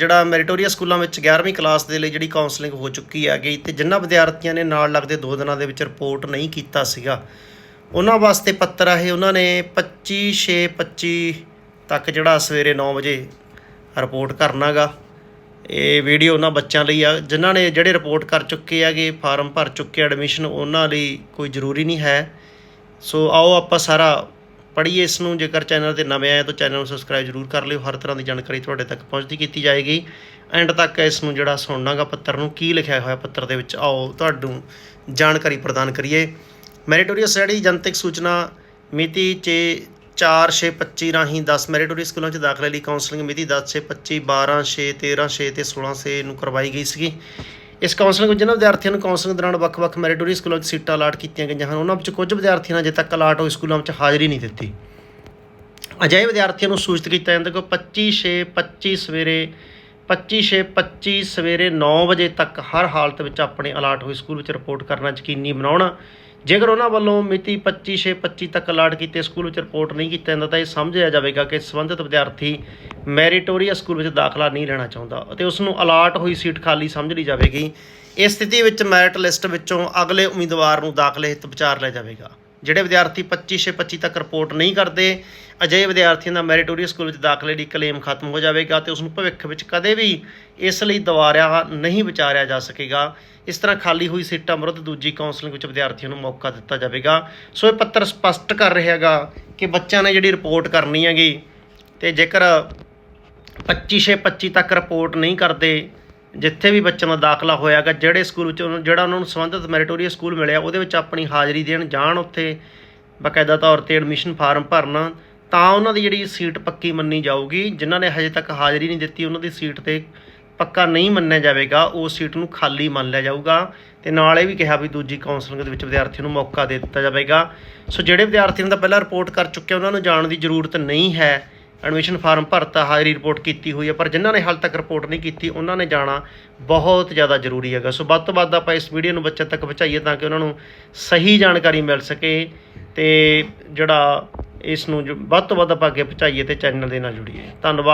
ਜਿਹੜਾ ਮੈਰੀਟੋਰੀਅਸ ਸਕੂਲਾਂ ਵਿੱਚ 11ਵੀਂ ਕਲਾਸ ਦੇ ਲਈ ਜਿਹੜੀ ਕਾਉਂਸਲਿੰਗ ਹੋ ਚੁੱਕੀ ਹੈ ਗਈ ਤੇ ਜਿਨ੍ਹਾਂ ਵਿਦਿਆਰਥੀਆਂ ਨੇ ਨਾਲ ਲੱਗਦੇ 2 ਦਿਨਾਂ ਦੇ ਵਿੱਚ ਰਿਪੋਰਟ ਨਹੀਂ ਕੀਤਾ ਸੀਗਾ, ਉਹਨਾਂ ਵਾਸਤੇ ਪੱਤਰ ਆ ਇਹ, ਉਹਨਾਂ ਨੇ 25 6 25 ਤੱਕ ਜਿਹੜਾ ਸਵੇਰੇ 9 ਵਜੇ ਰਿਪੋਰਟ ਕਰਨਾਗਾ ਇਹ ਵੀਡੀਓ ਉਹਨਾਂ ਬੱਚਿਆਂ ਲਈ ਆ, ਜਿਨ੍ਹਾਂ ਨੇ ਜਿਹੜੇ ਰਿਪੋਰਟ ਕਰ ਚੁੱਕੇ ਹੈਗੇ ਫਾਰਮ ਭਰ ਚੁੱਕੇ ਐਡਮਿਸ਼ਨ ਉਹਨਾਂ ਲਈ ਕੋਈ ਜ਼ਰੂਰੀ ਨਹੀਂ ਹੈ। ਸੋ ਆਓ ਆਪਾਂ ਸਾਰਾ ਪੜ੍ਹੀਏ ਇਸ ਨੂੰ ਜੇਕਰ ਚੈਨਲ ਤੇ ਨਵੇਂ ਆਏ ਤਾਂ ਚੈਨਲ ਨੂੰ ਸਬਸਕ੍ਰਾਈਬ ਜ਼ਰੂਰ ਕਰ ਲਿਓ। ਹਰ ਤਰ੍ਹਾਂ ਦੀ ਜਾਣਕਾਰੀ ਤੁਹਾਡੇ ਤੱਕ ਪਹੁੰਚਦੀ ਕੀਤੀ ਜਾਏਗੀ। ਐਂਡ ਤੱਕ ਇਸ ਨੂੰ ਜਿਹੜਾ ਸੁਣਨਾਗਾ ਪੱਤਰ ਨੂੰ ਕੀ ਲਿਖਿਆ ਹੋਇਆ ਪੱਤਰ ਦੇ ਵਿੱਚ, ਆਓ ਤੁਹਾਨੂੰ ਜਾਣਕਾਰੀ ਪ੍ਰਦਾਨ ਕਰੀਏ। ਮੈਰੀਟੋਰੀਅਸ ਜਿਹੜੀ ਜਨਤਕ ਸੂਚਨਾ, ਮਿਤੀ 'ਚ 4/6/25 ਰਾਹੀਂ 10 ਮੈਰੀਟੋਰੀਅਸ ਸਕੂਲਾਂ 'ਚ ਦਾਖਲੇ ਲਈ ਕਾਉਂਸਲਿੰਗ ਮਿਤੀ 10/6/25 12/6 13/6 ਤੇ 16/6 ਨੂੰ ਕਰਵਾਈ ਗਈ ਸੀਗੀ। ਇਸ ਕਾਉਂਸਲਿੰਗ ਵਿੱਚ ਜਿਨ੍ਹਾਂ ਵਿਦਿਆਰਥੀਆਂ ਨੂੰ ਕਾਉਂਸਲਿੰਗ ਦੌਰਾਨ ਵੱਖ-ਵੱਖ ਮੈਰੀਟੋਰੀ ਸਕੂਲਾਂ 'ਚ ਸੀਟਾਂ ਅਲਾਟ ਕੀਤੀਆਂ ਗਈਆਂ ਹਨ। ਉਹਨਾਂ ਵਿੱਚ ਕੁਝ ਵਿਦਿਆਰਥੀਆਂ ਨੇ ਅਜੇ ਤੱਕ ਅਲਾਟ ਹੋਏ ਸਕੂਲਾਂ ਵਿੱਚ ਹਾਜ਼ਰੀ ਨਹੀਂ ਦਿੱਤੀ। ਅਜਿਹੇ ਵਿਦਿਆਰਥੀਆਂ ਨੂੰ ਸੂਚਿਤ ਕੀਤਾ ਜਾਂਦਾ ਕਿ 25 6 25 ਸਵੇਰੇ 25 6 25 ਸਵੇਰੇ 9 ਵਜੇ ਤੱਕ ਹਰ ਹਾਲਤ ਵਿੱਚ ਆਪਣੇ ਅਲਾਟ ਹੋਏ ਸਕੂਲ ਵਿੱਚ ਰਿਪੋਰਟ ਕਰਨਾ ਯਕੀਨੀ ਬਣਾਉਣਾ। ਜੇਕਰ ਉਹਨਾਂ ਵੱਲੋਂ ਮਿਤੀ 25 6 25 ਤੱਕ ਅਲਾਟ ਕੀਤੇ, ਸਕੂਲ ਵਿੱਚ ਰਿਪੋਰਟ ਨਹੀਂ ਕੀਤਾ ਜਾਂਦਾ ਤਾਂ ਇਹ ਸਮਝਿਆ ਜਾਵੇਗਾ ਕਿ ਸੰਬੰਧਿਤ ਵਿਦਿਆਰਥੀ ਮੈਰੀਟੋਰੀਅਸ ਸਕੂਲ ਵਿੱਚ ਦਾਖਲਾ ਨਹੀਂ ਲੈਣਾ ਚਾਹੁੰਦਾ ਅਤੇ ਉਸ ਨੂੰ ਅਲਾਟ ਹੋਈ ਸੀਟ ਖਾਲੀ ਸਮਝ ਲਈ ਜਾਵੇਗੀ। ਇਸ ਸਥਿਤੀ ਵਿੱਚ ਮੈਰਿਟ ਲਿਸਟ ਵਿੱਚੋਂ ਅਗਲੇ ਉਮੀਦਵਾਰ ਨੂੰ ਦਾਖਲੇ ਹਿੱਤ ਵਿਚਾਰ ਲਿਆ ਜਾਵੇਗਾ। ਜਿਹੜੇ ਵਿਦਿਆਰਥੀ 25 ਛੇ 25 ਤੱਕ ਰਿਪੋਰਟ ਨਹੀਂ ਕਰਦੇ, ਅਜਿਹੇ ਵਿਦਿਆਰਥੀਆਂ ਦਾ ਮੈਰੀਟੋਰੀਅਸ ਸਕੂਲ ਵਿੱਚ ਦਾਖਲੇ ਲਈ ਕਲੇਮ ਖਤਮ ਹੋ ਜਾਵੇਗਾ ਤੇ ਉਸ ਨੂੰ ਭਵਿੱਖ ਵਿੱਚ ਕਦੇ ਵੀ ਇਸ ਲਈ ਦੁਬਾਰਾ ਨਹੀਂ ਵਿਚਾਰਿਆ ਜਾ ਸਕੇਗਾ। ਇਸ ਤਰ੍ਹਾਂ ਖਾਲੀ ਹੋਈ ਸੀਟਾਂ ਵਿਰੁੱਧ ਦੂਜੀ ਕਾਉਂਸਲਿੰਗ ਵਿੱਚ ਵਿਦਿਆਰਥੀਆਂ ਨੂੰ ਮੌਕਾ ਦਿੱਤਾ ਜਾਵੇਗਾ। ਸੋ ਇਹ ਪੱਤਰ ਸਪਸ਼ਟ ਕਰ ਰਿਹਾ ਹੈਗਾ ਕਿ ਬੱਚਿਆਂ ਨੇ ਜਿਹੜੀ ਰਿਪੋਰਟ ਕਰਨੀ ਹੈਗੀ ਤੇ ਜੇਕਰ 25 ਛੇ 25 ਤੱਕ ਰਿਪੋਰਟ ਨਹੀਂ ਕਰਦੇ ਜਿੱਥੇ ਵੀ ਬੱਚਿਆਂ ਦਾ ਦਾਖਲਾ ਹੋਇਆਗਾ, ਜਿਹੜੇ ਸਕੂਲ ਵਿੱਚ ਉਹਨੂੰ, ਜਿਹੜਾ ਉਹਨਾਂ ਨੂੰ ਸੰਬੰਧਿਤ ਮੈਰੀਟੋਰੀਅਸ ਸਕੂਲ ਮਿਲਿਆ, ਉਹਦੇ ਵਿੱਚ ਆਪਣੀ ਹਾਜ਼ਰੀ ਦੇਣ ਜਾਣ ਉੱਥੇ, ਬਕਾਇਦਾ ਤੌਰ ਤੇ ਐਡਮਿਸ਼ਨ ਫਾਰਮ ਭਰਨ, ਤਾਂ ਉਹਨਾਂ ਦੀ ਜਿਹੜੀ ਸੀਟ ਪੱਕੀ ਮੰਨੀ ਜਾਊਗੀ। ਜਿਨ੍ਹਾਂ ਨੇ ਹਜੇ ਤੱਕ ਹਾਜ਼ਰੀ ਨਹੀਂ ਦਿੱਤੀ, ਉਹਨਾਂ ਦੀ ਸੀਟ ਤੇ ਪੱਕਾ ਨਹੀਂ ਮੰਨਿਆ ਜਾਵੇਗਾ ਉਸ ਸੀਟ ਨੂੰ ਖਾਲੀ ਮੰਨ ਲਿਆ ਜਾਊਗਾ। ਤੇ ਨਾਲ ਇਹ ਵੀ ਕਿਹਾ ਵੀ ਦੂਜੀ ਕਾਉਂਸਲਿੰਗ ਦੇ ਵਿੱਚ ਵਿਦਿਆਰਥੀਆਂ ਨੂੰ ਮੌਕਾ ਦੇ ਦਿੱਤਾ ਜਾਵੇਗਾ। ਸੋ ਜਿਹੜੇ ਵਿਦਿਆਰਥੀਆਂ ਦਾ ਪਹਿਲਾਂ ਰਿਪੋਰਟ ਕਰ ਚੁੱਕੇ ਉਹਨਾਂ ਨੂੰ ਜਾਣ ਦੀ ਜ਼ਰੂਰਤ ਨਹੀਂ ਹੈ। ਐਡਮਿਸ਼ਨ ਫਾਰਮ ਭਰਤਾ, ਹਾਜ਼ਰੀ ਰਿਪੋਰਟ ਕੀਤੀ ਹੋਈ ਹੈ, ਪਰ ਜਿਨ੍ਹਾਂ ਨੇ ਹਾਲ ਤੱਕ ਰਿਪੋਰਟ ਨਹੀਂ ਕੀਤੀ, ਉਹਨਾਂ ਨੇ ਜਾਣਾ ਬਹੁਤ ਜ਼ਿਆਦਾ ਜ਼ਰੂਰੀ ਹੈਗਾ। ਸੋ ਵੱਧ ਤੋਂ ਵੱਧ ਆਪਾਂ ਇਸ ਵੀਡੀਓ ਨੂੰ ਬੱਚਿਆਂ ਤੱਕ ਪਹੁੰਚਾਈਏ ਤਾਂ ਕਿ ਉਹਨਾਂ ਨੂੰ ਸਹੀ ਜਾਣਕਾਰੀ ਮਿਲ ਸਕੇ ਤੇ ਜਿਹੜਾ ਇਸ ਨੂੰ ਜੋ ਵੱਧ ਤੋਂ ਵੱਧ ਆਪਾਂ ਅੱਗੇ ਪਹੁੰਚਾਈਏ ਤੇ ਚੈਨਲ ਦੇ ਨਾਲ ਜੁੜੀਏ। ਧੰਨਵਾਦ।